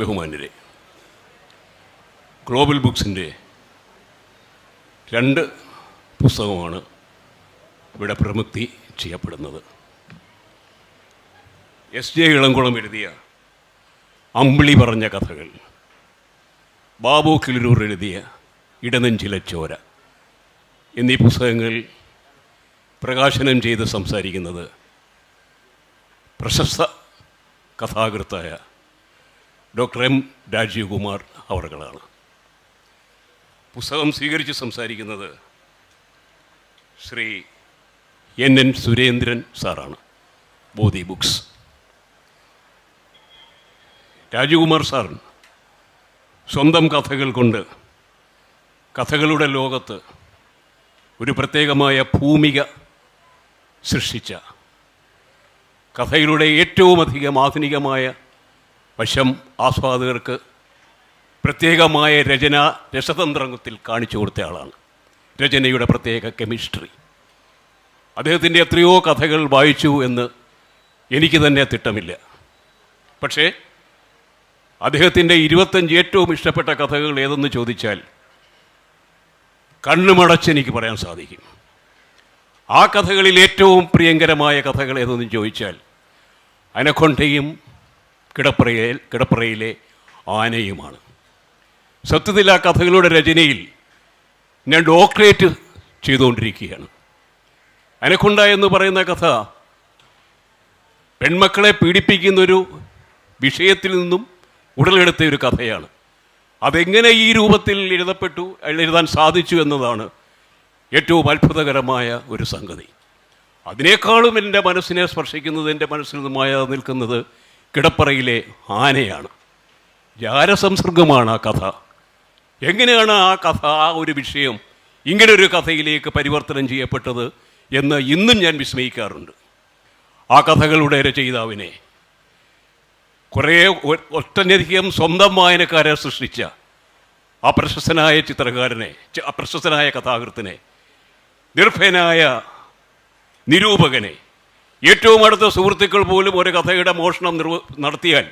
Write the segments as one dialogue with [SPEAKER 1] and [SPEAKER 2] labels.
[SPEAKER 1] ബഹുമാന്യരെ global ബുക്സിന്റെ രണ്ട് പുസ്തകമാണ് ഇവിടെ പ്രമുക്തി ചെയ്യപ്പെടുന്നത്. എസ് ജെ ഇളംകുളം എഴുതിയ അമ്പിളി പറഞ്ഞ കഥകൾ ബാബു കിളിരൂർ എഴുതിയ ഇടനെഞ്ചിലെ ചോര എന്നീ പുസ്തകങ്ങൾ പ്രകാശനം ചെയ്ത് സംസാരിക്കുന്നത് പ്രശസ്ത കഥാകൃത്തായ ഡോക്ടർ എം രാജീവ് കുമാർ അവർകളാണ് പുസ്തകം സ്വീകരിച്ച് സംസാരിക്കുന്നത് ശ്രീ എൻ എൻ സുരേന്ദ്രൻ സാറാണ്. ബോധി ബുക്സ്. രാജകുമാർ സാർ സ്വന്തം കഥകൾ കൊണ്ട് കഥകളുടെ ലോകത്ത് ഒരു പ്രത്യേകമായ ഭൂമിക സൃഷ്ടിച്ച കഥയിലൂടെ ഏറ്റവും അധികം ആധുനികമായ വശം ആസ്വാദകർക്ക് പ്രത്യേകമായ രചന രസതന്ത്രത്തിൽ കാണിച്ചു കൊടുത്ത ആളാണ്. രചനയുടെ പ്രത്യേക കെമിസ്ട്രി. അദ്ദേഹത്തിന്റെ എത്രയോ കഥകൾ വായിച്ചു എന്ന് എനിക്ക് തന്നെ തിട്ടമില്ല. പക്ഷേ അദ്ദേഹത്തിന്റെ ഇരുപത്തഞ്ച് ഏറ്റവും ഇഷ്ടപ്പെട്ട കഥകൾ ഏതെന്ന് ചോദിച്ചാൽ കണ്ണുമടച്ച് എനിക്ക് പറയാൻ സാധിക്കും. ആ കഥകളിൽ ഏറ്റവും പ്രിയങ്കരമായ കഥകൾ ഏതെന്ന് ചോദിച്ചാൽ അനക്കൊണ്ടയും കിടപ്പറയിൽ കിടപ്പറയിലെ ആനയുമാണ്. സത്യത്തിൽ ആ കഥകളുടെ രചനയിൽ ഞാൻ ഡോക്ടറേറ്റ് ചെയ്തുകൊണ്ടിരിക്കുകയാണ്. അനക്കൊണ്ട എന്ന് പറയുന്ന കഥ പെൺമക്കളെ പീഡിപ്പിക്കുന്നൊരു വിഷയത്തിൽ നിന്നും ഉടലെടുത്ത ഒരു കഥയാണ്. അതെങ്ങനെ ഈ രൂപത്തിൽ എഴുതപ്പെട്ടു എഴുതാൻ സാധിച്ചു എന്നതാണ് ഏറ്റവും അത്ഭുതകരമായ ഒരു സംഗതി. അതിനേക്കാളും എന്റെ മനസ്സിനെ സ്പർശിക്കുന്നത് എന്റെ മനസ്സിൽ നിന്നുമായ നിൽക്കുന്നത് കിടപ്പറയിലെ ആനയാണ്. ജാരസംസർഗമാണ് ആ കഥ. എങ്ങനെയാണ് ആ കഥ ആ ഒരു വിഷയം ഇങ്ങനൊരു കഥയിലേക്ക് പരിവർത്തനം ചെയ്യപ്പെട്ടത് എന്ന് ഇന്നും ഞാൻ വിസ്മയിക്കാറുണ്ട്. ആ കഥകളുടെ രചയിതാവിനെ കുറേ ഒട്ടനധികം സ്വന്തം വായനക്കാരെ സൃഷ്ടിച്ച ആ പ്രശസ്തനായ ചിത്രകാരനെ ആ കഥാകൃത്തിനെ നിർഭയനായ നിരൂപകനെ ഏറ്റവും അടുത്ത സുഹൃത്തുക്കൾ പോലും ഒരു കഥയുടെ മോഷണം നിർവ നടത്തിയാൽ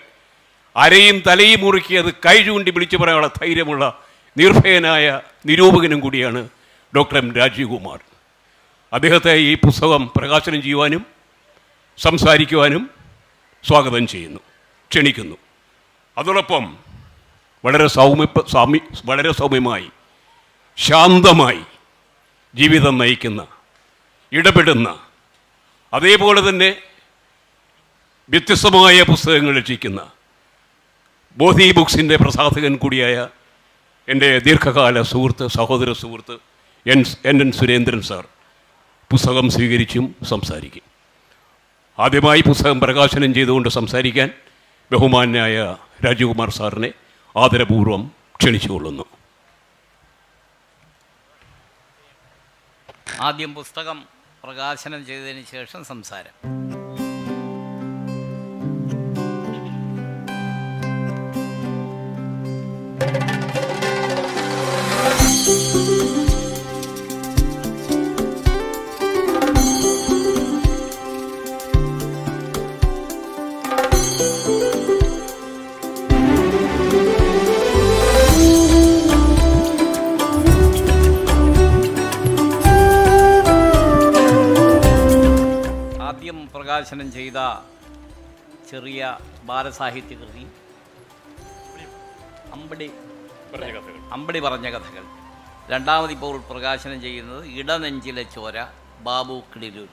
[SPEAKER 1] അരയും തലയും മുറുക്കി അത് കൈ ചൂണ്ടി വിളിച്ചു പറയാനുള്ള ധൈര്യമുള്ള നിർഭയനായ നിരൂപകനും കൂടിയാണ് ഡോക്ടർ എം രാജീവ് കുമാർ അദ്ദേഹത്തെ ഈ പുസ്തകം പ്രകാശനം ചെയ്യുവാനും സംസാരിക്കുവാനും സ്വാഗതം ചെയ്യുന്നു. ക്ഷണിക്കുന്നു. അതോടൊപ്പം വളരെ സൗമ്യ സാമി വളരെ സൗമ്യമായി ശാന്തമായി ജീവിതം നയിക്കുന്ന ഇടപെടുന്ന അതേപോലെ തന്നെ വ്യത്യസ്തമായ പുസ്തകങ്ങൾ രചിക്കുന്ന ബോധി ബുക്സിന്റെ പ്രസാധകൻ കൂടിയായ എന്റെ ദീർഘകാല സുഹൃത്ത് സഹോദര സുഹൃത്ത് N N N Surendran sir പുസ്തകം സ്വീകരിച്ചും സംസാരിക്കും. ആദ്യമായി പുസ്തകം പ്രകാശനം ചെയ്തുകൊണ്ട് സംസാരിക്കാൻ ബഹുമാനായ രാജകുമാർ സാറിനെ ആദരപൂർവം ക്ഷണിച്ചുകൊള്ളുന്നു.
[SPEAKER 2] ആദ്യം പുസ്തകം പ്രകാശനം ചെയ്തതിന് ശേഷം സംസാരം. പ്രകാശനം ചെയ്ത ചെറിയ ബാലസാഹിത്യ കൃതി അമ്പടി അമ്പടി പറഞ്ഞ കഥകൾ. രണ്ടാമത് ഇപ്പോൾ പ്രകാശനം ചെയ്യുന്നത് ഇടനെഞ്ചിലെ ചോര ബാബു കിളിരൂർ.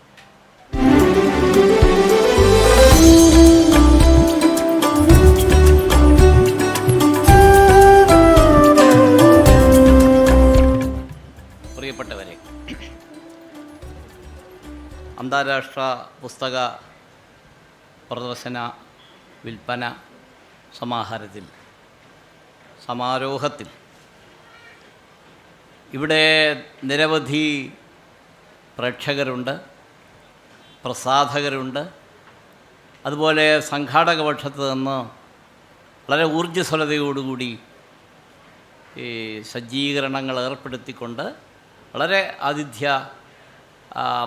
[SPEAKER 2] അന്താരാഷ്ട്ര പുസ്തക പ്രദർശന വിൽപ്പന സമാഹാരത്തിൽ സമാരോഹത്തിൽ. ഇവിടെ നിരവധി പ്രേക്ഷകരുണ്ട് പ്രസാധകരുണ്ട്. അതുപോലെ സംഘാടകപക്ഷത്ത് നിന്ന് വളരെ ഊർജസ്വലതയോടുകൂടി ഈ സജ്ജീകരണങ്ങൾ ഏർപ്പെടുത്തിക്കൊണ്ട് വളരെ ആതിഥ്യ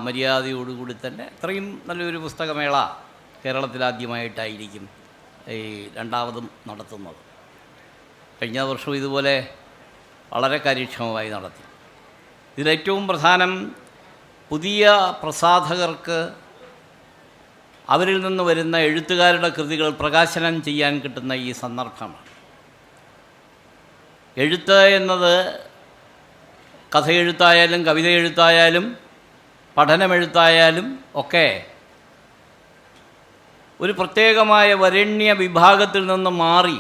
[SPEAKER 2] മര്യാദയോടുകൂടി തന്നെ ഇത്രയും നല്ലൊരു പുസ്തകമേള കേരളത്തിലാദ്യമായിട്ടായിരിക്കും ഈ രണ്ടാമതും നടത്തുന്നത്. കഴിഞ്ഞ വർഷവും ഇതുപോലെ വളരെ കാര്യക്ഷമമായി നടത്തി. ഇതിലേറ്റവും പ്രധാനം പുതിയ പ്രസാധകർക്ക് അവരിൽ നിന്ന് വരുന്ന എഴുത്തുകാരുടെ കൃതികൾ പ്രകാശനം ചെയ്യാൻ കിട്ടുന്ന ഈ സന്ദർഭമാണ്. എഴുത്ത് എന്നത് കഥയെഴുത്തായാലും കവിത എഴുത്തായാലും പഠനമെഴുത്തായാലും ഒക്കെ ഒരു പ്രത്യേകമായ വരണ്യ വിഭാഗത്തിൽ നിന്ന് മാറി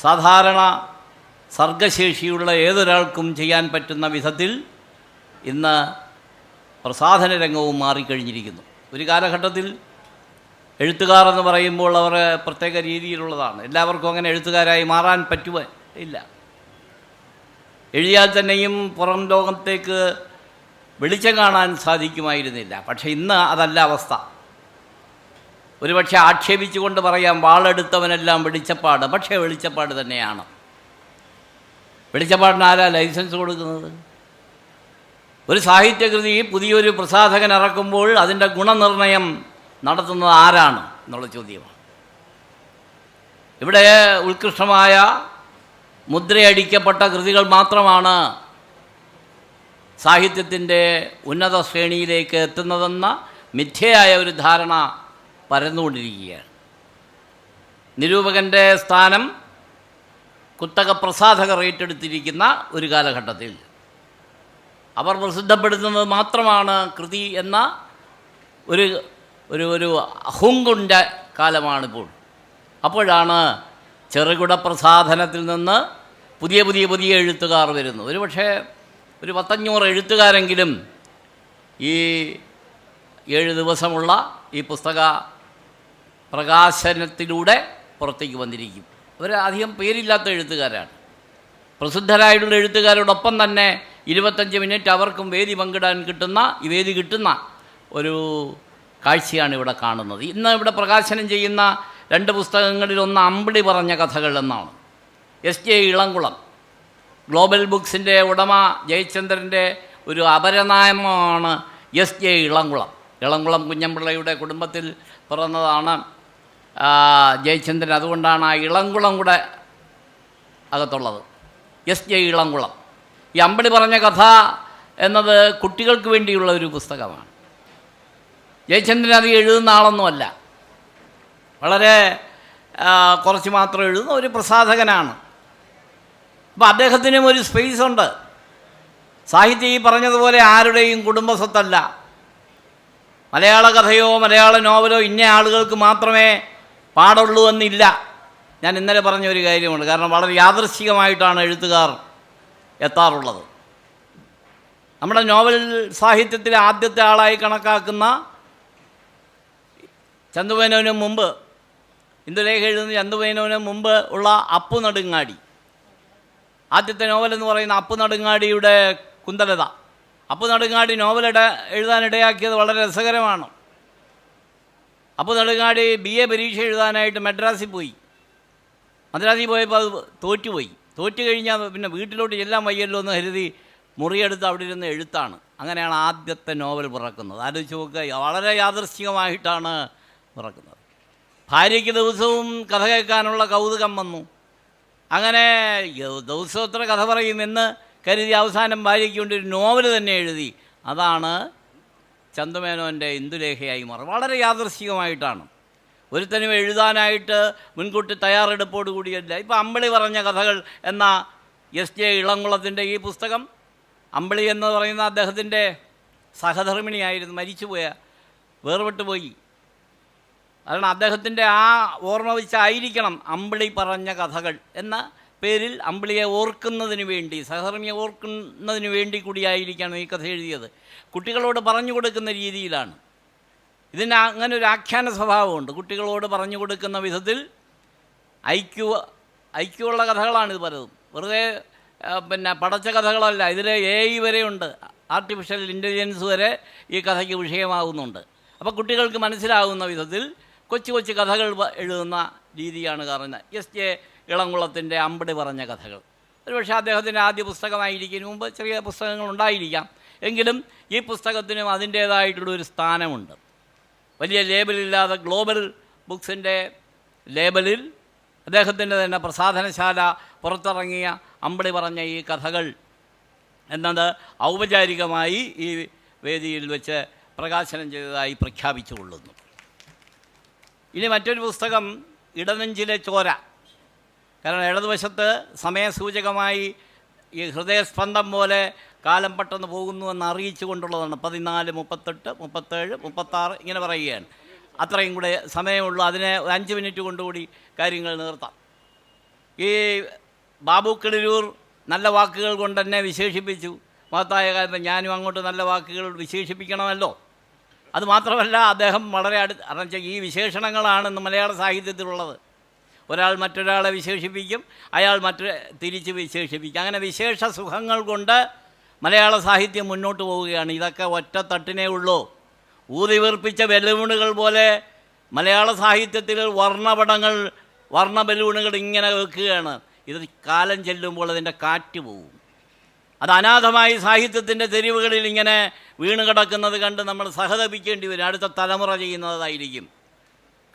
[SPEAKER 2] സാധാരണ സർഗശേഷിയുള്ള ഏതൊരാൾക്കും ചെയ്യാൻ പറ്റുന്ന വിധത്തിൽ ഇന്ന് പ്രസാധന രംഗവും മാറിക്കഴിഞ്ഞിരിക്കുന്നു. ഒരു കാലഘട്ടത്തിൽ എഴുത്തുകാർ എന്ന് പറയുമ്പോൾ അവർ പ്രത്യേക രീതിയിലുള്ളതാണ്. എല്ലാവർക്കും അങ്ങനെ എഴുത്തുകാരായി മാറാൻ പറ്റുക ഇല്ല. എഴുതിയാൽ തന്നെയും പുറം ലോകത്തേക്ക് വെളിച്ചം കാണാൻ സാധിക്കുമായിരുന്നില്ല. പക്ഷേ ഇന്ന് അതല്ല അവസ്ഥ. ഒരുപക്ഷെ ആക്ഷേപിച്ചുകൊണ്ട് പറയാം വാളെടുത്തവനെല്ലാം വെളിച്ചപ്പാട്. പക്ഷേ വെളിച്ചപ്പാട് തന്നെയാണ്. വെളിച്ചപ്പാടിന് ആരാ ലൈസൻസ് കൊടുക്കുന്നത്? ഒരു സാഹിത്യകൃതി പുതിയൊരു പ്രസാധകൻ ഇറക്കുമ്പോൾ അതിന്റെ ഗുണനിർണയം നടത്തുന്നത് ആരാണ് എന്നുള്ള ചോദ്യമാണ്. ഇവിടെ ഉത്കൃഷ്ടമായ മുദ്രയടിക്കപ്പെട്ട കൃതികൾ മാത്രമാണ് സാഹിത്യത്തിന്റെ ഉന്നത ശ്രേണിയിലേക്ക് എത്തുന്നതെന്ന മിഥ്യയായ ഒരു ധാരണ പരന്നുകൊണ്ടിരിക്കുകയാണ്. നിരൂപകന്റെ സ്ഥാനം കുത്തക പ്രസാധകർ ഏറ്റെടുത്തിരിക്കുന്ന ഒരു കാലഘട്ടത്തിൽ. അവർ പ്രസിദ്ധപ്പെടുത്തുന്നത് മാത്രമാണ് കൃതി എന്ന ഒരു ഒരു ഒരു അഹുങ്കുണ്ട കാലമാണിപ്പോൾ. അപ്പോഴാണ് ചെറുകിട പ്രസാധനത്തിൽ നിന്ന് പുതിയ പുതിയ പുതിയ എഴുത്തുകാർ വരുന്നു ഒരു പക്ഷേ ഒരു പത്തഞ്ഞൂറ് എഴുത്തുകാരെങ്കിലും ഈ ഏഴ് ദിവസമുള്ള ഈ പുസ്തക പ്രകാശനത്തിലൂടെ പുറത്തേക്ക് വന്നിരിക്കും. അവർ അധികം പേരില്ലാത്ത എഴുത്തുകാരാണ്. പ്രസിദ്ധരായിട്ടുള്ള എഴുത്തുകാരോടൊപ്പം തന്നെ ഇരുപത്തഞ്ച് മിനിറ്റ് അവർക്കും വേദി പങ്കിടാൻ കിട്ടുന്ന ഈ വേദി കിട്ടുന്ന ഒരു കാഴ്ചയാണ് ഇവിടെ കാണുന്നത്. ഇന്ന് ഇവിടെ പ്രകാശനം ചെയ്യുന്ന രണ്ട് പുസ്തകങ്ങളിൽ ഒന്ന് അമ്പിളി പറഞ്ഞ കഥകൾ എന്നാണ്. S J Elamkulam. ഗ്ലോബൽ ബുക്സിന്റെ ഉടമ ജയചന്ദ്രന്റെ ഒരു അപരനാമമാണ് എസ് ജെ ഇളംകുളം. ഇളംകുളം കുഞ്ഞമ്പിള്ളയുടെ കുടുംബത്തിൽ പിറന്നതാണ് ജയചന്ദ്രൻ. അതുകൊണ്ടാണ് ആ ഇളംകുളം കൂടെ അകത്തുള്ളത്. S J Elamkulam. ഈ അമ്പടി പറഞ്ഞ കഥ എന്നത് കുട്ടികൾക്ക് വേണ്ടിയുള്ള ഒരു പുസ്തകമാണ്. ജയചന്ദ്രൻ അത് എഴുതുന്ന ആളൊന്നുമല്ല. വളരെ കുറച്ച് മാത്രം എഴുതുന്ന ഒരു പ്രസാധകനാണ്. അപ്പോൾ അദ്ദേഹത്തിനും ഒരു സ്പേസ് ഉണ്ട്. സാഹിത്യം ഈ പറഞ്ഞതുപോലെ ആരുടെയും കുടുംബസ്വത്തല്ല. മലയാള കഥയോ മലയാള നോവലോ ഇന്ന ആളുകൾക്ക് മാത്രമേ പാടുള്ളൂ എന്നില്ല. ഞാൻ ഇന്നലെ പറഞ്ഞ ഒരു കാര്യമുണ്ട്. കാരണം വളരെ യാദൃശികമായിട്ടാണ് എഴുത്തുകാർ എത്താറുള്ളത്. നമ്മുടെ നോവൽ സാഹിത്യത്തിലെ ആദ്യത്തെ ആളായി കണക്കാക്കുന്ന ചന്തുമേനോന് മുമ്പ് ഇന്ദുലേഖ എഴുതുന്ന ചന്തുമേനോന് മുമ്പ് ഉള്ള അപ്പു നെടുങ്ങാടി. ആദ്യത്തെ നോവൽ എന്ന് പറയുന്ന അപ്പു നടുങ്ങാടിയുടെ കുന്തലത. അപ്പു നടുങ്ങാടി നോവലിട എഴുതാനിടയാക്കിയത് വളരെ രസകരമാണ്. അപ്പു നടുങ്ങാടി ബി എ പരീക്ഷ എഴുതാനായിട്ട് മദ്രാസിൽ പോയി. മദ്രാസിൽ പോയപ്പോൾ അത് തോറ്റുപോയി. തോറ്റു കഴിഞ്ഞാൽ പിന്നെ വീട്ടിലോട്ട് ചെല്ലാൻ വയ്യല്ലോ എന്ന് കരുതി മുറിയെടുത്ത് അവിടെ ഇരുന്ന് എഴുത്താണ്. അങ്ങനെയാണ് ആദ്യത്തെ നോവൽ പിറക്കുന്നത്. ആലോചിച്ച് നോക്കുക വളരെ യാദൃശ്ചികമായിട്ടാണ് പിറക്കുന്നത്. ഭാര്യയ്ക്ക് ദിവസവും കഥ കേൾക്കാനുള്ള കൗതുകം വന്നു. അങ്ങനെ ദിവസോത്ര കഥ പറയും എന്ന് കരുതി അവസാനം ഭാര്യയ്ക്ക് വേണ്ടി ഒരു നോവൽ തന്നെ എഴുതി. അതാണ് ചന്ദമേനോന്റെ ഇന്ദുലേഖയായി മാറി. വളരെ യാദൃശ്ചികമായിട്ടാണ് ഒരുത്തനും എഴുതാനായിട്ട് മുൻകൂട്ടി തയ്യാറെടുപ്പോട് കൂടിയല്ല. ഇപ്പോൾ അമ്പിളി പറഞ്ഞ കഥകൾ എന്ന എസ് ജെ ഇളംകുളത്തിന്റെ ഈ പുസ്തകം അമ്പിളി എന്ന് പറയുന്ന അദ്ദേഹത്തിന്റെ സഹധർമ്മിണിയായിരുന്നു. മരിച്ചുപോയ വേർപെട്ട് പോയി കാരണം അദ്ദേഹത്തിന്റെ ആ ഓർമ്മ വെച്ചായിരിക്കണം അമ്പിളി പറഞ്ഞ കഥകൾ എന്ന പേരിൽ അമ്പിളിയെ ഓർക്കുന്നതിന് വേണ്ടി സഹധർമ്മിയെ ഓർക്കുന്നതിന് വേണ്ടി കൂടിയായിരിക്കണം ഈ കഥ എഴുതിയത്. കുട്ടികളോട് പറഞ്ഞു കൊടുക്കുന്ന രീതിയിലാണ്. ഇതിന് അങ്ങനെ ഒരു ആഖ്യാന സ്വഭാവമുണ്ട്. കുട്ടികളോട് പറഞ്ഞു കൊടുക്കുന്ന വിധത്തിൽ ഐക്യു ഐക്യമുള്ള കഥകളാണ് ഇത് പലതും. വെറുതെ പിന്നെ പടച്ച കഥകളല്ല. ഇതിൽ എ ഐ വരെയുണ്ട് ആർട്ടിഫിഷ്യൽ ഇന്റലിജൻസ് വരെ ഈ കഥയ്ക്ക് വിഷയമാകുന്നുണ്ട് അപ്പോൾ കുട്ടികൾക്ക് മനസ്സിലാകുന്ന വിധത്തിൽ കൊച്ചു കൊച്ചു കഥകൾ എഴുതുന്ന രീതിയാണ് കാണുന്നത് എസ് ജെ ഇളംകുളത്തിന്റെ അമ്പടി പറഞ്ഞ കഥകൾ. ഒരുപക്ഷെ അദ്ദേഹത്തിന്റെ ആദ്യ പുസ്തകമായിരിക്കും. മുമ്പ് ചെറിയ പുസ്തകങ്ങൾ ഉണ്ടായിരിക്കാം. എങ്കിലും ഈ പുസ്തകത്തിനും അതിന്റേതായിട്ടുള്ളൊരു സ്ഥാനമുണ്ട്. വലിയ ലേബലില്ലാതെ ഗ്ലോബൽ ബുക്സിന്റെ ലേബലിൽ അദ്ദേഹത്തിന്റെ തന്നെ പ്രസാധനശാല പുറത്തിറങ്ങിയ അമ്പടി പറഞ്ഞ ഈ കഥകൾ എന്നത് ഔപചാരികമായി ഈ വേദിയിൽ വെച്ച് പ്രകാശനം ചെയ്തതായി പ്രഖ്യാപിച്ചുകൊള്ളുന്നു. ഇനി മറ്റൊരു പുസ്തകം ഇടനെഞ്ചിലെ ചോര. കാരണം ഇടതുവശത്ത് സമയസൂചകമായി ഈ ഹൃദയസ്പന്ദം പോലെ കാലം പെട്ടെന്ന് പോകുന്നു എന്ന് അറിയിച്ചു കൊണ്ടുള്ളതാണ് പതിനാല് മുപ്പത്തെട്ട് മുപ്പത്തേഴ് മുപ്പത്താറ് ഇങ്ങനെ പറയുകയാണ്. അത്രയും കൂടെ സമയമുള്ളൂ. അതിനെ അഞ്ച് മിനിറ്റ് കൊണ്ടുകൂടി കാര്യങ്ങൾ നിർത്താം. ഈ ബാബു കിളിരൂർ നല്ല വാക്കുകൾ കൊണ്ട് തന്നെ വിശേഷിപ്പിച്ചു. മഹത്തായ കാലത്ത് ഞാനും അങ്ങോട്ട് നല്ല വാക്കുകൾ വിശേഷിപ്പിക്കണമല്ലോ. അത് മാത്രമല്ല അദ്ദേഹം വളരെ അടുത്ത് കാരണം വെച്ചാൽ ഈ വിശേഷണങ്ങളാണ് ഇന്ന് മലയാള സാഹിത്യത്തിലുള്ളത്. ഒരാൾ മറ്റൊരാളെ വിശേഷിപ്പിക്കും അയാൾ മറ്റു തിരിച്ച് വിശേഷിപ്പിക്കും. അങ്ങനെ വിശേഷ സുഖങ്ങൾ കൊണ്ട് മലയാള സാഹിത്യം മുന്നോട്ട് പോവുകയാണ്. ഇതൊക്കെ ഒറ്റ തട്ടിനേ ഉള്ളൂ. ഊതിവീർപ്പിച്ച ബലൂണുകൾ പോലെ മലയാള സാഹിത്യത്തിൽ വർണപടങ്ങൾ വർണ ബലൂണുകൾ ഇങ്ങനെ വെക്കുകയാണ്. ഇത് കാലം ചെല്ലുമ്പോൾ അതിന്റെ കാറ്റ് പോവും. അത് അനാഥമായി സാഹിത്യത്തിന്റെ തെരുവുകളിൽ ഇങ്ങനെ വീണ് കിടക്കുന്നത് കണ്ട് നമ്മൾ സഹതപിക്കേണ്ടി വരും. അടുത്ത തലമുറ ചെയ്യുന്നതായിരിക്കും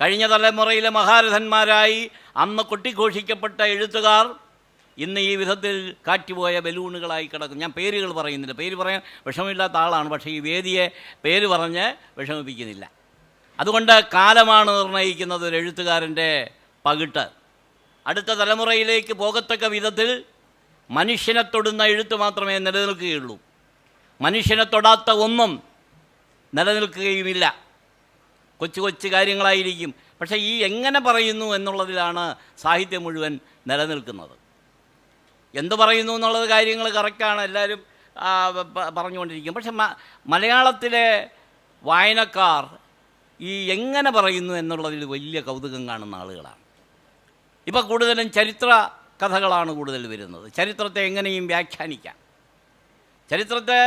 [SPEAKER 2] കഴിഞ്ഞ തലമുറയിലെ മഹാരഥന്മാരായി അന്ന് കൊട്ടിഘോഷിക്കപ്പെട്ട എഴുത്തുകാർ ഇന്ന് ഈ വിധത്തിൽ കാറ്റുപോയ ബലൂണുകളായി കിടക്കും ഞാൻ പേരുകൾ പറയുന്നില്ല. പേര് പറയാൻ വിഷമമില്ലാത്ത ആളാണ്. പക്ഷേ ഈ വേദിയെ പേര് പറഞ്ഞ് വിഷമിപ്പിക്കുന്നില്ല. അതുകൊണ്ട് കാലമാണ് നിർണയിക്കുന്നത് ഒരു എഴുത്തുകാരന്റെ പകിട്ട്. അടുത്ത തലമുറയിലേക്ക് പോകത്തക്ക വിധത്തിൽ മനുഷ്യനെ തൊടുന്ന എഴുത്ത് മാത്രമേ നിലനിൽക്കുകയുള്ളൂ. മനുഷ്യനെ തൊടാത്ത ഒന്നും നിലനിൽക്കുകയുമില്ല. കൊച്ചു കൊച്ചു കാര്യങ്ങളായിരിക്കും. പക്ഷേ ഈ എങ്ങനെ പറയുന്നു എന്നുള്ളതിലാണ് സാഹിത്യം മുഴുവൻ നിലനിൽക്കുന്നത്. എന്ത് പറയുന്നു എന്നുള്ളത് കാര്യങ്ങൾ കറക്റ്റാണ് എല്ലാവരും പറഞ്ഞുകൊണ്ടിരിക്കും. പക്ഷെ മലയാളത്തിലെ വായനക്കാർ ഈ എങ്ങനെ പറയുന്നു എന്നുള്ളതിൽ വലിയ കൗതുകം കാണുന്ന ആളുകളാണ്. ഇപ്പോൾ കൂടുതലും ചരിത്ര കഥകളാണ് കൂടുതൽ വരുന്നത്. ചരിത്രത്തെ എങ്ങനെയും വ്യാഖ്യാനിക്കാം. ചരിത്രത്തെ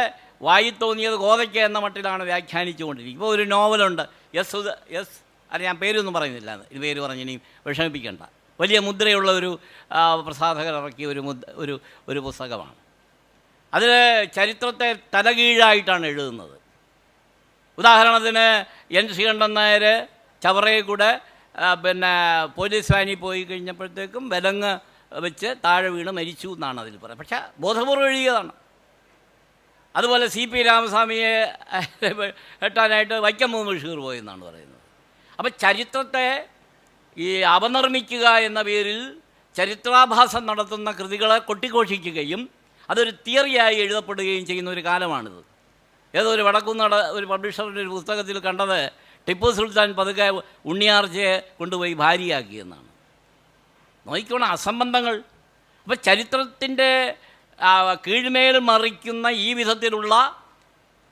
[SPEAKER 2] വായി തോന്നിയത് ഗോതയ്ക്ക എന്ന മട്ടിലാണ് വ്യാഖ്യാനിച്ചുകൊണ്ടിരിക്കുന്നത്. ഇപ്പോൾ ഒരു നോവലുണ്ട്. യെസ് എസ് അല്ല ഞാൻ പേരൊന്നും പറയുന്നില്ല. ഇത് പേര് പറഞ്ഞ് ഇനിയും വിഷമിപ്പിക്കേണ്ട. വലിയ മുദ്രയുള്ള ഒരു പ്രസാധകർ ഇറക്കിയ ഒരു മുദ്ര ഒരു ഒരു പുസ്തകമാണ്. അതിൽ ചരിത്രത്തെ തലകീഴായിട്ടാണ് എഴുതുന്നത്. ഉദാഹരണത്തിന് എൻ ശ്രീകണ്ഠൻ നായർ ചവറയിൽ കൂടെ പിന്നെ പോലീസ് വാനിൽ പോയി കഴിഞ്ഞപ്പോഴത്തേക്കും വിലങ്ങ് വെച്ച് താഴെ വീണ് മരിച്ചു എന്നാണ് അതിൽ പറയുന്നത്. പക്ഷേ ബോധപൂർവം എഴുതിയതാണ്. അതുപോലെ സി പി രാമസ്വാമിയെ എട്ടാനായിട്ട് വൈക്കം മൂന്ന് ബഷീർ പോയെന്നാണ് പറയുന്നത്. അപ്പം ചരിത്രത്തെ ഈ അപനിർമ്മിക്കുക എന്ന പേരിൽ ചരിത്രാഭാസം നടത്തുന്ന കൃതികളെ കൊട്ടിഘോഷിക്കുകയും അതൊരു തിയറിയായി എഴുതപ്പെടുകയും ചെയ്യുന്ന ഒരു കാലമാണിത്. ഏതോ ഒരു വടക്കുന്നട ഒരു പബ്ലിഷറിന്റെ ഒരു പുസ്തകത്തിൽ കണ്ടത് ടിപ്പു സുൽത്താൻ പതുക്കെ ഉണ്ണിയാർച്ചയെ കൊണ്ടുപോയി ഭാര്യയാക്കിയെന്നാണ് നോക്കിക്കോണം അസംബന്ധങ്ങൾ. അപ്പോൾ ചരിത്രത്തിന്റെ കീഴ്മേൽ മറിക്കുന്ന ഈ വിധത്തിലുള്ള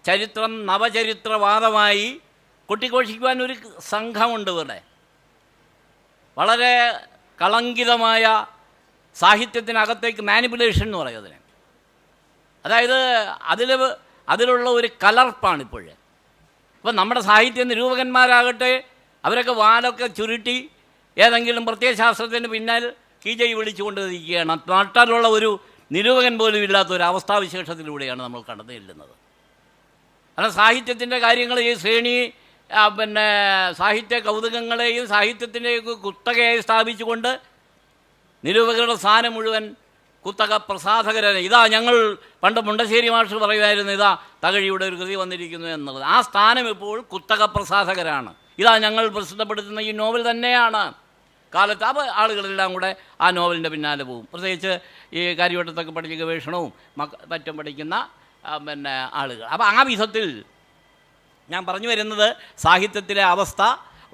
[SPEAKER 2] ചരിത്രം നവചരിത്രവാദമായി കൊട്ടിഘോഷിക്കുവാൻ ഒരു സംഘമുണ്ട് ഇവിടെ. വളരെ കളങ്കിതമായ സാഹിത്യത്തിനകത്തേക്ക് മാനിപ്പുലേഷൻ എന്ന് പറയും അതിനെ. അതായത് അതിൽ അതിലുള്ള ഒരു കലർപ്പാണ് ഇപ്പോഴേ ഇപ്പം നമ്മുടെ സാഹിത്യ നിരൂപകന്മാരാകട്ടെ അവരൊക്കെ വാലൊക്കെ ചുരുട്ടി ഏതെങ്കിലും പ്രത്യയശാസ്ത്രത്തിന് പിന്നാൽ കീജൈ വിളിച്ചുകൊണ്ട് ഇരിക്കുകയാണ് നാട്ടിലുള്ള ഒരു നിരൂപകൻ പോലും ഇല്ലാത്ത ഒരു അവസ്ഥാവിശേഷത്തിലൂടെയാണ് നമ്മൾ കടന്നു ചെല്ലുന്നത്. കാരണം സാഹിത്യത്തിന്റെ കാര്യങ്ങൾ ഈ ശ്രേണി പിന്നെ സാഹിത്യ കൗതുകങ്ങളെയും സാഹിത്യത്തിന്റെയും കുത്തകയായി സ്ഥാപിച്ചുകൊണ്ട് നിരൂപകരുടെ സ്ഥാനം മുഴുവൻ കുത്തക പ്രസാധകരെ ഇതാ ഞങ്ങൾ പണ്ട് മുണ്ടശ്ശേരി മാഷ് പറയുമായിരുന്നു ഇതാ തകഴിയുടെ ഒരു കൃതി വന്നിരിക്കുന്നു എന്നുള്ളത്. ആ സ്ഥാനം ഇപ്പോൾ കുത്തക പ്രസാധകരാണ്. ഇതാ ഞങ്ങൾ പ്രസിദ്ധപ്പെടുത്തുന്ന ഈ നോവൽ തന്നെയാണ്. കാലത്ത് അപ്പോൾ ആളുകളെല്ലാം കൂടെ ആ നോവലിന്റെ പിന്നാലെ പോകും. പ്രത്യേകിച്ച് ഈ കാര്യവട്ടത്തൊക്കെ പഠിച്ച ഗവേഷണവും മക്ക മറ്റും പഠിക്കുന്ന പിന്നെ ആളുകൾ. അപ്പോൾ ആ വിധത്തിൽ ഞാൻ പറഞ്ഞു വരുന്നത് സാഹിത്യത്തിലെ അവസ്ഥ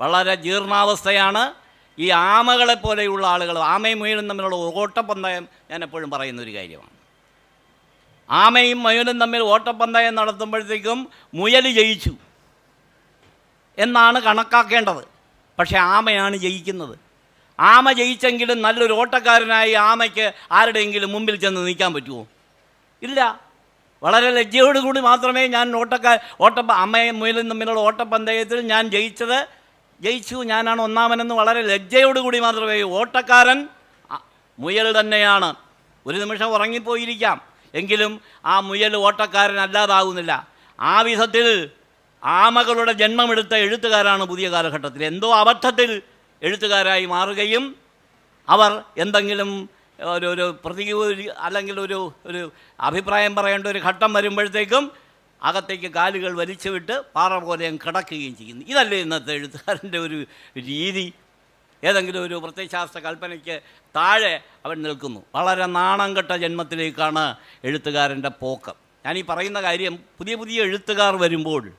[SPEAKER 2] വളരെ ജീർണാവസ്ഥയാണ്. ഈ ആമകളെ പോലെയുള്ള ആളുകൾ ആമയും മുയലും തമ്മിലുള്ള ഓട്ടപ്പന്തയം ഞാൻ എപ്പോഴും പറയുന്ന ഒരു കാര്യമാണ്. ആമയും മുയലും തമ്മിൽ ഓട്ടപ്പന്തയം നടത്തുമ്പോഴത്തേക്കും മുയൽ ജയിച്ചു എന്നാണ് കണക്കാക്കേണ്ടത്. പക്ഷേ ആമയാണ് ജയിക്കുന്നത്. ആമ ജയിച്ചെങ്കിലും നല്ലൊരു ഓട്ടക്കാരനായി ആമയ്ക്ക് ആരുടെയെങ്കിലും മുമ്പിൽ ചെന്ന് നിൽക്കാൻ പറ്റുമോ? ഇല്ല. വളരെ ലജ്ജയോടുകൂടി മാത്രമേ ഞാൻ ഓട്ടക്കാർ ഓട്ട അമ്മയും മുയലും തമ്മിലുള്ള ഓട്ടപ്പന്തയത്തിൽ ഞാൻ ജയിച്ചത് ജയിച്ചു. ഞാനാണ് ഒന്നാമനെന്ന് വളരെ ലജ്ജയോടുകൂടി മാത്രമേ ഓട്ടക്കാരൻ മുയൽ തന്നെയാണ്. ഒരു നിമിഷം ഉറങ്ങിപ്പോയിരിക്കാം. എങ്കിലും ആ മുയൽ ഓട്ടക്കാരൻ അല്ലാതാകുന്നില്ല ആ വിധത്തിൽ ആമകളുടെ ജന്മമെടുത്ത എഴുത്തുകാരാണ് പുതിയ കാലഘട്ടത്തിൽ. എന്തോ അബദ്ധത്തിൽ എഴുത്തുകാരായി മാറുകയും അവർ എന്തെങ്കിലും ഒരു ഒരു പ്രതികൂല അല്ലെങ്കിൽ ഒരു ഒരു അഭിപ്രായം പറയേണ്ട ഒരു ഘട്ടം വരുമ്പോഴത്തേക്കും അകത്തേക്ക് കാലുകൾ വലിച്ചു വിട്ട് പാറ പോലെ കിടക്കുകയും ചെയ്യുന്നു. ഇതല്ലേ ഇന്നത്തെ എഴുത്തുകാരന്റെ ഒരു രീതി. ഏതെങ്കിലും ഒരു പ്രത്യയശാസ്ത്ര കൽപ്പനയ്ക്ക് താഴെ അവൻ നിൽക്കുന്നു. വളരെ നാണം കെട്ട ജന്മത്തിലേക്കാണ് എഴുത്തുകാരന്റെ പോക്കം. ഈ പറയുന്ന കാര്യം പുതിയ പുതിയ എഴുത്തുകാർ വരുമ്പോൾ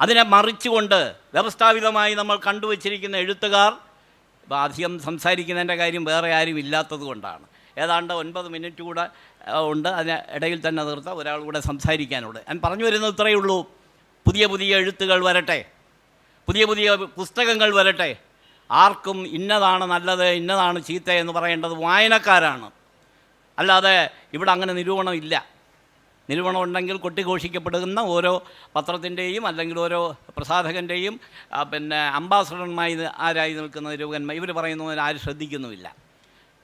[SPEAKER 2] അതിനെ മറിച്ചുകൊണ്ട് വ്യവസ്ഥാപിതമായി നമ്മൾ കണ്ടുവച്ചിരിക്കുന്ന എഴുത്തുകാർ ഇപ്പോൾ അധികം സംസാരിക്കുന്നതിന്റെ കാര്യം വേറെ ആരും ഇല്ലാത്തത് കൊണ്ടാണ്. ഏതാണ്ട് ഒൻപത് മിനിറ്റ് കൂടെ ഉണ്ട്. അതിന് ഇടയിൽ തന്നെ നിർത്താം. ഒരാൾ കൂടെ സംസാരിക്കാനുണ്ട്. ഞാൻ പറഞ്ഞു വരുന്നത് ഇത്രയേ ഉള്ളൂ. പുതിയ പുതിയ എഴുത്തുകൾ വരട്ടെ. പുതിയ പുതിയ പുസ്തകങ്ങൾ വരട്ടെ. ആർക്കും ഇന്നതാണ് നല്ലത് ഇന്നതാണ് ചീത്ത എന്ന് പറയേണ്ടത് വായനക്കാരാണ്. അല്ലാതെ ഇവിടെ അങ്ങനെ നിരൂപണം ഇല്ല. നിരൂപണം ഉണ്ടെങ്കിൽ കൊട്ടിഘോഷിക്കപ്പെടുന്ന ഓരോ പത്രത്തിന്റെയും അല്ലെങ്കിൽ ഓരോ പ്രസാധകന്റെയും പിന്നെ അംബാസഡർമായി ആരായി നിൽക്കുന്ന നിരൂപകന്മാർ ഇവർ പറയുന്നതിന് ആരും ശ്രദ്ധിക്കുന്നുമില്ല.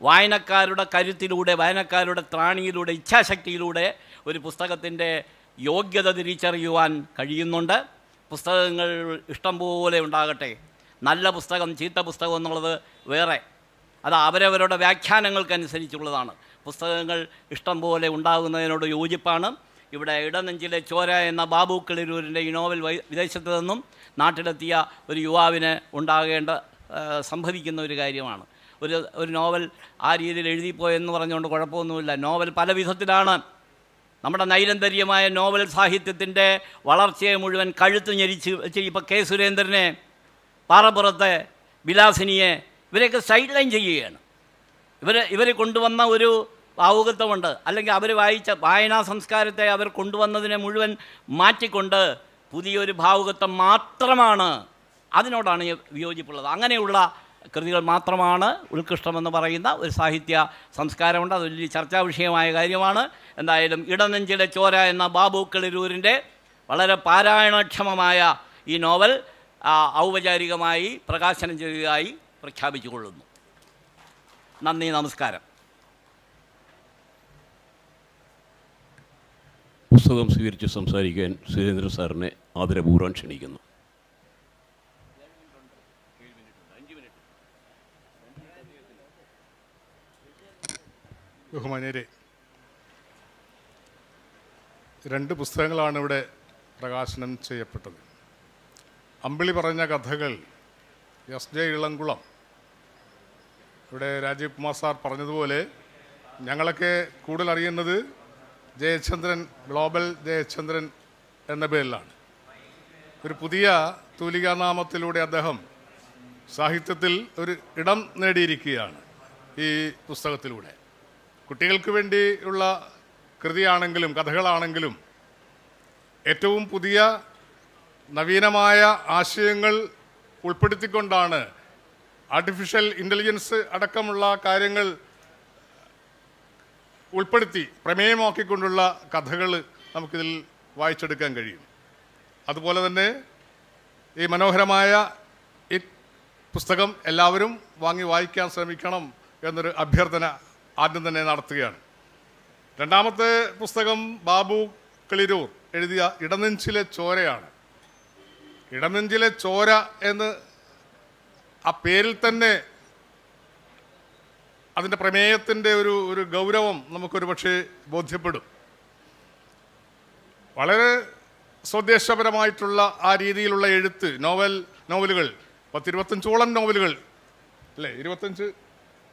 [SPEAKER 2] വായനക്കാരുടെ കരുത്തിലൂടെ വായനക്കാരുടെ ത്രാണിയിലൂടെ ഇച്ഛാശക്തിയിലൂടെ ഒരു പുസ്തകത്തിന്റെ യോഗ്യത തിരിച്ചറിയുവാൻ കഴിയുന്നുണ്ട്. പുസ്തകങ്ങൾ ഇഷ്ടം പോലെ ഉണ്ടാകട്ടെ. നല്ല പുസ്തകം ചീത്ത പുസ്തകം എന്നുള്ളത് വേറെ. അത് അവരവരുടെ വ്യാഖ്യാനങ്ങൾക്കനുസരിച്ചുള്ളതാണ്. പുസ്തകങ്ങൾ ഇഷ്ടം പോലെ ഉണ്ടാകുന്നതിനോട് യോജിപ്പാണ്. ഇവിടെ ഇടനെഞ്ചിലെ ചോര എന്ന ബാബു കിളിരൂരിന്റെ ഈ നോവൽ വിദേശത്ത് നിന്നും നാട്ടിലെത്തിയ ഒരു യുവാവിന് ഉണ്ടാകേണ്ട സംഭവിക്കുന്ന ഒരു കാര്യമാണ്. ഒരു ഒരു നോവൽ ആ രീതിയിൽ എഴുതിപ്പോയെന്ന് പറഞ്ഞുകൊണ്ട് കുഴപ്പമൊന്നുമില്ല. നോവൽ പല വിധത്തിലാണ്. നമ്മുടെ നൈരന്തര്യമായ നോവൽ സാഹിത്യത്തിന്റെ വളർച്ചയെ മുഴുവൻ കഴുത്ത് ഞെരിച്ച് ഇപ്പോൾ കെ സുരേന്ദ്രനെ പാറപ്പുറത്തെ വിലാസിനിയെ ഇവരെയൊക്കെ സൈഡ് ലൈൻ ചെയ്യുകയാണ്. ഇവരെ ഇവർ കൊണ്ടുവന്ന ഒരു ഭാവുകത്വമുണ്ട് അല്ലെങ്കിൽ അവർ വായിച്ച വായനാ സംസ്കാരത്തെ അവർ കൊണ്ടുവന്നതിനെ മുഴുവൻ മാറ്റിക്കൊണ്ട് പുതിയൊരു ഭാവുകത്വം മാത്രമാണ് അതിനോടാണ് വിയോജിപ്പുള്ളത്. അങ്ങനെയുള്ള കൃതികൾ മാത്രമാണ് ഉത്കൃഷ്ടമെന്ന് പറയുന്ന ഒരു സാഹിത്യ സംസ്കാരമുണ്ട്. അത് വലിയ ചർച്ചാ വിഷയമായ കാര്യമാണ്. എന്തായാലും ഇടനെഞ്ചിലെ ചോര എന്ന ബാബു കിളിരൂരിന്റെ വളരെ പാരായണക്ഷമമായ ഈ നോവൽ ഔപചാരികമായി പ്രകാശനം ചെയ്യുകയായി പ്രഖ്യാപിച്ചുകൊള്ളുന്നു. നന്ദി നമസ്കാരം.
[SPEAKER 1] പുസ്തകം സ്വീകരിച്ച് സംസാരിക്കാൻ സുരേന്ദ്രൻ സാറിനെ ആദരപൂർവം ക്ഷണിക്കുന്നു.
[SPEAKER 3] ബഹുമാന്യരെ രണ്ട് പുസ്തകങ്ങളാണ് ഇവിടെ പ്രകാശനം ചെയ്യപ്പെട്ടത്. അമ്പിളി പറഞ്ഞ കഥകൾ എസ് ജെ ഇളംകുളം ഇവിടെ രാജീവ് കുമാർ സാർ പറഞ്ഞതുപോലെ ഞങ്ങളൊക്കെ കൂടുതൽ അറിയുന്നത് ജയചന്ദ്രൻ ഗ്ലോബൽ ജയചന്ദ്രൻ എന്ന പേരിലാണ്. ഒരു പുതിയ തൂലികാനാമത്തിലൂടെ അദ്ദേഹം സാഹിത്യത്തിൽ ഒരു ഇടം നേടിയിരിക്കുകയാണ് ഈ പുസ്തകത്തിലൂടെ. കുട്ടികൾക്ക് വേണ്ടിയുള്ള കൃതിയാണെങ്കിലും കഥകളാണെങ്കിലും ഏറ്റവും പുതിയ നവീനമായ ആശയങ്ങൾ ഉൾപ്പെടുത്തിക്കൊണ്ടാണ് ആർട്ടിഫിഷ്യൽ ഇന്റലിജൻസ് അടക്കമുള്ള കാര്യങ്ങൾ ഉൾപ്പെടുത്തി പ്രമേയമാക്കിക്കൊണ്ടുള്ള കഥകൾ നമുക്കിതിൽ വായിച്ചെടുക്കാൻ കഴിയും. അതുപോലെ തന്നെ ഈ മനോഹരമായ ഈ പുസ്തകം എല്ലാവരും വാങ്ങി വായിക്കാൻ ശ്രമിക്കണം എന്നൊരു അഭ്യർത്ഥന ആദ്യം തന്നെ നടത്തുകയാണ്. രണ്ടാമത്തെ പുസ്തകം ബാബു കിളിരൂർ എഴുതിയ ഇടനെഞ്ചിലെ ചോരയാണ്. ഇടനെഞ്ചിലെ ചോര എന്ന് ആ പേരിൽ തന്നെ അതിന്റെ പ്രമേയത്തിന്റെ ഒരു ഒരു ഗൗരവം നമുക്കൊരു പക്ഷേ ബോധ്യപ്പെടും. വളരെ സ്വദേശപരമായിട്ടുള്ള ആ രീതിയിലുള്ള എഴുത്ത് നോവൽ നോവലുകൾ പത്തിരുപത്തഞ്ചോളം നോവലുകൾ അല്ലേ? ഇരുപത്തഞ്ച്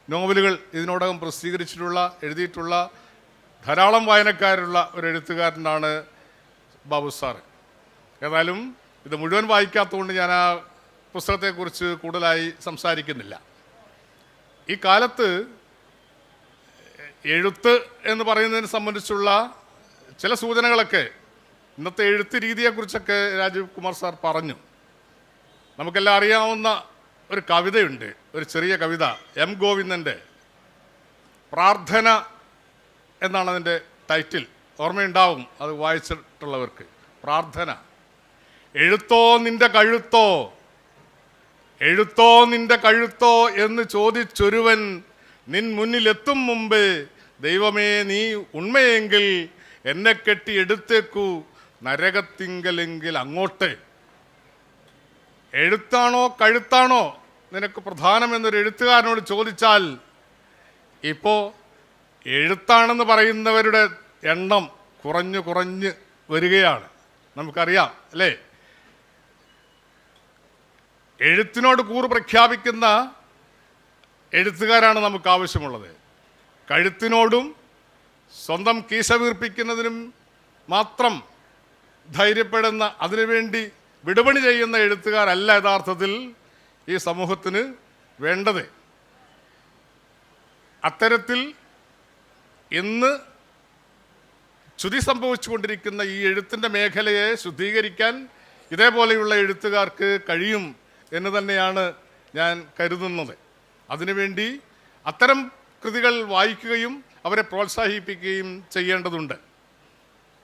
[SPEAKER 3] നോവലുകൾ ഇതിനോടകം പ്രസിദ്ധീകരിച്ചിട്ടുള്ള എഴുതിയിട്ടുള്ള ധാരാളം വായനക്കാരുള്ള ഒരു എഴുത്തുകാരനാണ് ബാബു സാർ ഏതായാലും ഇത് മുഴുവൻ വായിക്കാത്തതുകൊണ്ട് ഞാൻ ആ പുസ്തകത്തെക്കുറിച്ച് കൂടുതലായി സംസാരിക്കുന്നില്ല. ഈ കാലത്ത് എഴുത്ത് എന്ന് പറയുന്നതിനെ സംബന്ധിച്ചുള്ള ചില സൂചനകളൊക്കെ ഇന്നത്തെ എഴുത്ത് രീതിയെക്കുറിച്ചൊക്കെ രാജീവ് കുമാർ സാർ പറഞ്ഞു. നമുക്കെല്ലാം അറിയാവുന്ന ഒരു കവിതയുണ്ട് ഒരു ചെറിയ കവിത എം ഗോവിന്ദന്റെ പ്രാർത്ഥന എന്നാണ് അതിന്റെ ടൈറ്റിൽ. ഓർമ്മയുണ്ടാവും അത് വായിച്ചിട്ടുള്ളവർക്ക്. പ്രാർത്ഥന. എഴുത്തോ നിന്റെ കഴുത്തോ? എഴുത്തോ നിന്റെ കഴുത്തോ എന്ന് ചോദിച്ചൊരുവൻ നിൻ മുന്നിലെത്തും മുമ്പ് ദൈവമേ നീ ഉണ്മയെങ്കിൽ എന്നെ കെട്ടി എടുത്തേക്കൂ. നരകത്തിങ്കലെങ്കിൽ അങ്ങോട്ട്. എഴുത്താണോ കഴുത്താണോ? നിനക്ക് പ്രധാനം എന്നൊരു എഴുത്തുകാരനോട് ചോദിച്ചാൽ ഇപ്പോൾ എഴുത്താണെന്ന് പറയുന്നവരുടെ എണ്ണം കുറഞ്ഞു കുറഞ്ഞ് വരികയാണ്. നമുക്കറിയാം അല്ലേ? എഴുത്തിനോട് കൂറ് പ്രഖ്യാപിക്കുന്ന എഴുത്തുകാരാണ് നമുക്ക് ആവശ്യമുള്ളത്. കഴുത്തിനോടും സ്വന്തം കീശ വീർപ്പിക്കുന്നതിനും മാത്രം ധൈര്യപ്പെടുന്ന അതിനുവേണ്ടി വിടുപണി ചെയ്യുന്ന എഴുത്തുകാരല്ല യഥാർത്ഥത്തിൽ ഈ സമൂഹത്തിന് വേണ്ടത്. അത്തരത്തിൽ ഇന്ന് ചുതി സംഭവിച്ചുകൊണ്ടിരിക്കുന്ന ഈ എഴുത്തിന്റെ മേഖലയെ ശുദ്ധീകരിക്കാൻ ഇതേപോലെയുള്ള എഴുത്തുകാർക്ക് കഴിയും എന്ന് തന്നെയാണ് ഞാൻ കരുതുന്നത്. അതിനുവേണ്ടി അത്തരം കൃതികൾ വായിക്കുകയും അവരെ പ്രോത്സാഹിപ്പിക്കുകയും ചെയ്യേണ്ടതുണ്ട്.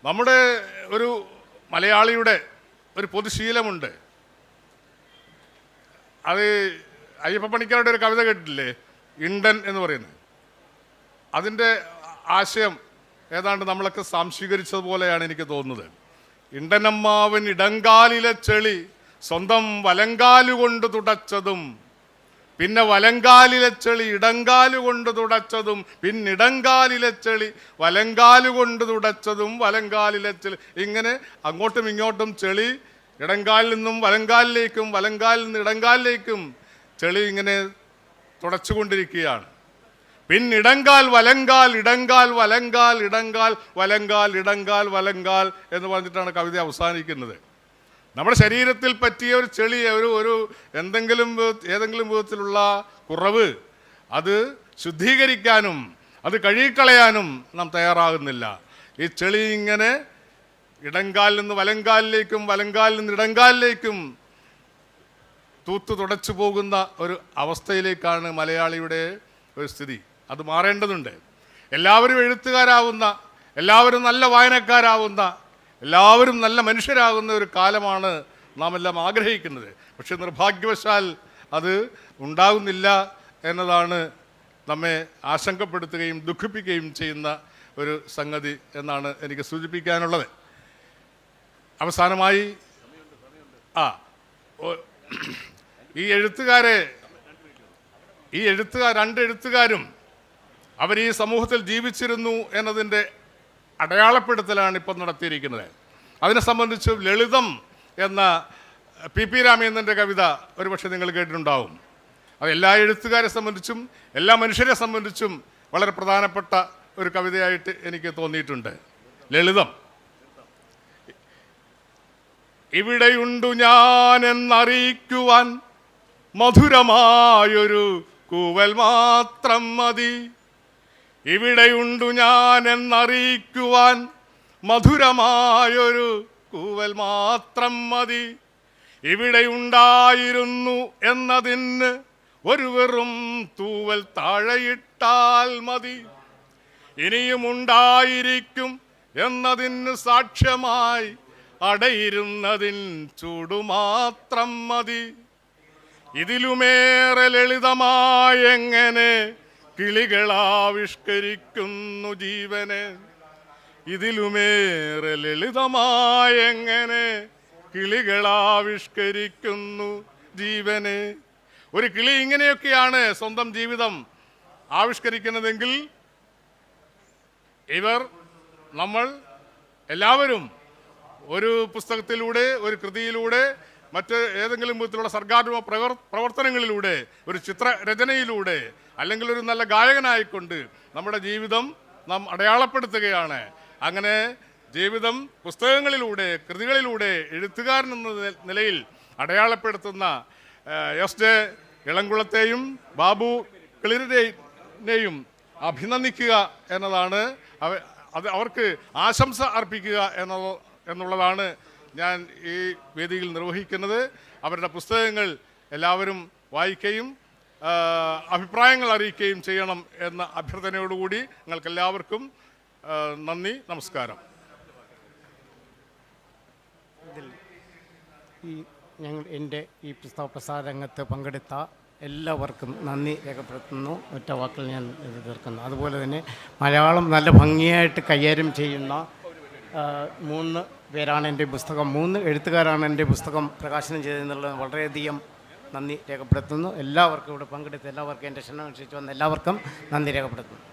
[SPEAKER 3] നമ്മുടെ ഒരു മലയാളിയുടെ ഒരു പൊതുശീലമുണ്ട്. അത് അയ്യപ്പ പണിക്കാരുടെ ഒരു കവിത കേട്ടിട്ടില്ലേ? ഇണ്ടൻ എന്ന് പറയുന്നത്. അതിന്റെ ആശയം ഏതാണ്ട് നമ്മളൊക്കെ സംശീകരിച്ചതുപോലെയാണ് എനിക്ക് തോന്നുന്നത്. ഇണ്ടനമ്മാവൻ ഇടങ്കാലിലെ ചെളി സ്വന്തം വലങ്കാലുകൊണ്ട് തുടച്ചതും പിന്നെ വലങ്കാലിലെ ചെളി ഇടങ്കാലുകൊണ്ട് തുടച്ചതും പിന്നിടങ്കാലിലെ ചെളി വലങ്കാലുകൊണ്ട് തുടച്ചതും വലങ്കാലിലെ ചെളി. ഇങ്ങനെ അങ്ങോട്ടും ഇങ്ങോട്ടും ചെളി ഇടങ്കാലിൽ നിന്നും വലങ്കാലിലേക്കും വലങ്കാലിൽ നിന്ന് ഇടങ്കാലിലേക്കും ചെളി ഇങ്ങനെ തുടച്ചുകൊണ്ടിരിക്കുകയാണ്. പിന്നിടങ്കാൽ വലങ്കാൽ ഇടങ്കാൽ വലങ്കാൽ ഇടങ്കാൽ വലങ്കാൽ ഇടങ്കാൽ വലങ്കാൽ എന്ന് പറഞ്ഞിട്ടാണ് കവിത അവസാനിക്കുന്നത്. നമ്മുടെ ശരീരത്തിൽ പറ്റിയ ഒരു ചെളി ഒരു ഒരു എന്തെങ്കിലും ഏതെങ്കിലും വിധത്തിലുള്ള കുറവ് അത് ശുദ്ധീകരിക്കാനും അത് കഴുകിക്കളയാനും നാം തയ്യാറാകുന്നില്ല. ഈ ചെളി ഇങ്ങനെ ഇടങ്കാലിൽ നിന്ന് വലങ്കാലിലേക്കും വലങ്കാലിൽ നിന്ന് ഇടങ്കാലിലേക്കും തൂത്തു തുടച്ചു പോകുന്ന ഒരു അവസ്ഥയിലേക്കാണ് മലയാളിയുടെ ഒരു സ്ഥിതി. അത് മാറേണ്ടതുണ്ട്. എല്ലാവരും എഴുത്തുകാരാവുന്ന എല്ലാവരും നല്ല വായനക്കാരാവുന്ന എല്ലാവരും നല്ല മനുഷ്യരാകുന്ന ഒരു കാലമാണ് നാം എല്ലാം ആഗ്രഹിക്കുന്നത്. പക്ഷേ നിർഭാഗ്യവശാൽ അത് ഉണ്ടാകുന്നില്ല എന്നതാണ് നമ്മെ ആശങ്കപ്പെടുത്തുകയും ദുഃഖിപ്പിക്കുകയും ചെയ്യുന്ന ഒരു സംഗതി എന്നാണ് എനിക്ക് സൂചിപ്പിക്കാനുള്ളത്. അവസാനമായി ആ ഈ എഴുത്തുകാരെ ഈ എഴുത്തുകാർ രണ്ട് എഴുത്തുകാരും അവർ ഈ സമൂഹത്തിൽ ജീവിച്ചിരുന്നു എന്നതിന്റെ അടയാളപ്പെടുത്തലാണ് ഇപ്പം നടത്തിയിരിക്കുന്നത്. അതിനെ സംബന്ധിച്ച് ലളിതം എന്ന പി പി രാമചന്ദ്രന്റെ കവിത ഒരുപക്ഷെ നിങ്ങൾ കേട്ടിട്ടുണ്ടാവും. അത് എല്ലാ എഴുത്തുകാരെ സംബന്ധിച്ചും എല്ലാ മനുഷ്യരെ സംബന്ധിച്ചും വളരെ പ്രധാനപ്പെട്ട ഒരു കവിതയായിട്ട് എനിക്ക് തോന്നിയിട്ടുണ്ട്. ലളിതം. ഇവിടെയുണ്ടു ഞാൻ എന്നറിയിക്കുവാൻ മധുരമായൊരു കൂവൽ മാത്രം മതി. ഇവിടെയുണ്ടു ഞാൻ എന്നറിയിക്കുവാൻ മധുരമായൊരു കൂവൽ മാത്രം മതി. ഇവിടെയുണ്ടായിരുന്നു എന്നതിന് ഒരു വെറും തൂവൽ താഴെയിട്ടാൽ മതി. ഇനിയും ഉണ്ടായിരിക്കും എന്നതിന് സാക്ഷ്യമായി അടയിരുന്നതിൻ ചൂടുമാത്രം മതി. ഇതിലുമേറെ ലളിതമായെങ്ങനെ കിളികളാവിഷ്കരിക്കുന്നു ജീവനെ. ഇതിലുമേറെ ലളിതമായെങ്ങനെ കിളികളാവിഷ്കരിക്കുന്നു ജീവനെ. ഒരു കിളി ഇങ്ങനെയൊക്കെയാണ് സ്വന്തം ജീവിതം ആവിഷ്കരിക്കുന്നതെങ്കിൽ ഇവർ നമ്മൾ എല്ലാവരും ഒരു പുസ്തകത്തിലൂടെ ഒരു കൃതിയിലൂടെ മറ്റ് ഏതെങ്കിലും വിധത്തിലുള്ള സർഗാത്മക പ്രവർ പ്രവർത്തനങ്ങളിലൂടെ ഒരു ചിത്രരചനയിലൂടെ അല്ലെങ്കിൽ ഒരു നല്ല ഗായകനായിക്കൊണ്ട് നമ്മുടെ ജീവിതം നാം അടയാളപ്പെടുത്തുകയാണ്. അങ്ങനെ ജീവിതം പുസ്തകങ്ങളിലൂടെ കൃതികളിലൂടെ എഴുത്തുകാരൻ എന്ന നിലയിൽ അടയാളപ്പെടുത്തുന്ന എസ് ജെ ഇളംകുളത്തെയും ബാബു കിളിരിനെയും അഭിനന്ദിക്കുക എന്നതാണ് അവ അത് അവർക്ക് ആശംസ അർപ്പിക്കുക എന്ന എന്നുള്ളതാണ് ഞാൻ ഈ വേദിയിൽ നിർവഹിക്കുന്നത്. അവരുടെ പുസ്തകങ്ങൾ എല്ലാവരും വായിക്കുകയും അഭിപ്രായങ്ങൾ അറിയിക്കുകയും ചെയ്യണം എന്ന അഭ്യർത്ഥനയോടുകൂടി നിങ്ങൾക്ക് എല്ലാവർക്കും ആ, നന്ദി നമസ്കാരം.
[SPEAKER 4] ഈ ഞങ്ങൾ എന്റെ ഈ പുസ്തക പ്രസാദ രംഗത്ത് പങ്കെടുത്ത എല്ലാവർക്കും നന്ദി രേഖപ്പെടുത്തുന്നു. ഒറ്റ വാക്കിൽ ഞാൻ ഇത് തീർക്കുന്നു അതുപോലെ തന്നെ മലയാളം നല്ല ഭംഗിയായിട്ട് കൈകാര്യം ചെയ്യുന്ന മൂന്ന് പേരാണ് എന്റെ പുസ്തകം. മൂന്ന് എഴുത്തുകാരാണ് എന്റെ പുസ്തകം പ്രകാശനം ചെയ്തതെന്നുള്ളത് വളരെയധികം നന്ദി രേഖപ്പെടുത്തുന്നു. എല്ലാവർക്കും ഇവിടെ പങ്കെടുത്ത എല്ലാവർക്കും എന്റെ ക്ഷണം അനുസരിച്ച് വന്ന എല്ലാവർക്കും നന്ദി രേഖപ്പെടുത്തുന്നു.